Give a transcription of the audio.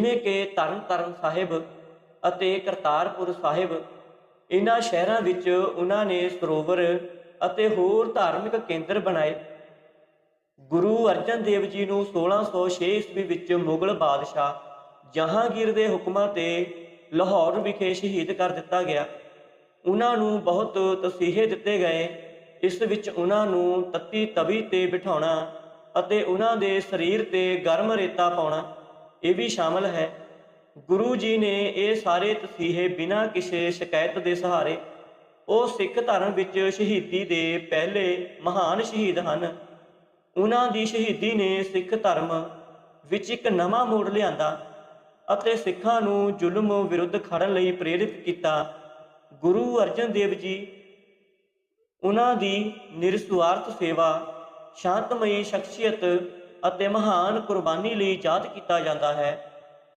ਜਿਵੇਂ ਕਿ ਤਰਨਤਾਰਨ ਸਾਹਿਬ ਅਤੇ ਕਰਤਾਰਪੁਰ ਸਾਹਿਬ ਇਹਨਾਂ ਸ਼ਹਿਰਾਂ ਵਿੱਚ ਉਹਨਾਂ ਨੇ ਸਰੋਵਰ ਅਤੇ ਹੋਰ ਧਾਰਮਿਕ ਕੇਂਦਰ ਬਣਾਏ। ਗੁਰੂ ਅਰਜਨ ਦੇਵ ਜੀ ਨੂੰ 1606 ਈਸਵੀ ਵਿੱਚ ਮੁਗਲ ਬਾਦਸ਼ਾਹ ਜਹਾਂਗੀਰ ਦੇ ਹੁਕਮਾਂ ਤੇ ਲਾਹੌਰ ਵਿਖੇ ਸ਼ਹੀਦ ਕਰ ਦਿੱਤਾ ਗਿਆ। ਉਹਨਾਂ ਨੂੰ ਬਹੁਤ ਤਸੀਹੇ ਦਿੱਤੇ ਗਏ। ਇਸ ਵਿੱਚ ਉਹਨਾਂ ਨੂੰ ਤੱਤੀ ਤਵੀ ਤੇ ਬਿਠਾਉਣਾ ਅਤੇ ਉਹਨਾਂ ਦੇ ਸਰੀਰ ਤੇ ਗਰਮ ਰੇਤਾ ਪਾਉਣਾ। ਇਹ ਵੀ ਸ਼ਾਮਲ ਹੈ। ਗੁਰੂ ਜੀ ਨੇ ਇਹ ਸਾਰੇ ਤਸੀਹੇ ਬਿਨਾਂ ਕਿਸੇ ਸ਼ਿਕਾਇਤ ਦੇ ਸਹਾਰੇ ਉਹ ਸਿੱਖ ਧਰਮ ਵਿੱਚ ਸ਼ਹੀਦੀ ਦੇ ਪਹਿਲੇ ਮਹਾਨ ਸ਼ਹੀਦ ਹਨ। ਉਹਨਾਂ ਦੀ ਸ਼ਹੀਦੀ ਨੇ ਸਿੱਖ ਧਰਮ ਵਿੱਚ ਇੱਕ ਨਵਾਂ ਮੋੜ ਲਿਆਂਦਾ ਅਤੇ ਸਿੱਖਾਂ ਨੂੰ ਜ਼ੁਲਮ ਵਿਰੁੱਧ ਖੜਨ ਲਈ ਪ੍ਰੇਰਿਤ ਕੀਤਾ। ਗੁਰੂ ਅਰਜਨ ਦੇਵ ਜੀ, ਉਹਨਾਂ ਦੀ ਨਿਰਸੁਆਰਥ ਸੇਵਾ, ਸ਼ਾਂਤਮਈ ਸ਼ਖਸੀਅਤ ਅਤੇ ਮਹਾਨ ਕੁਰਬਾਨੀ ਲਈ ਯਾਦ ਕੀਤਾ ਜਾਂਦਾ ਹੈ।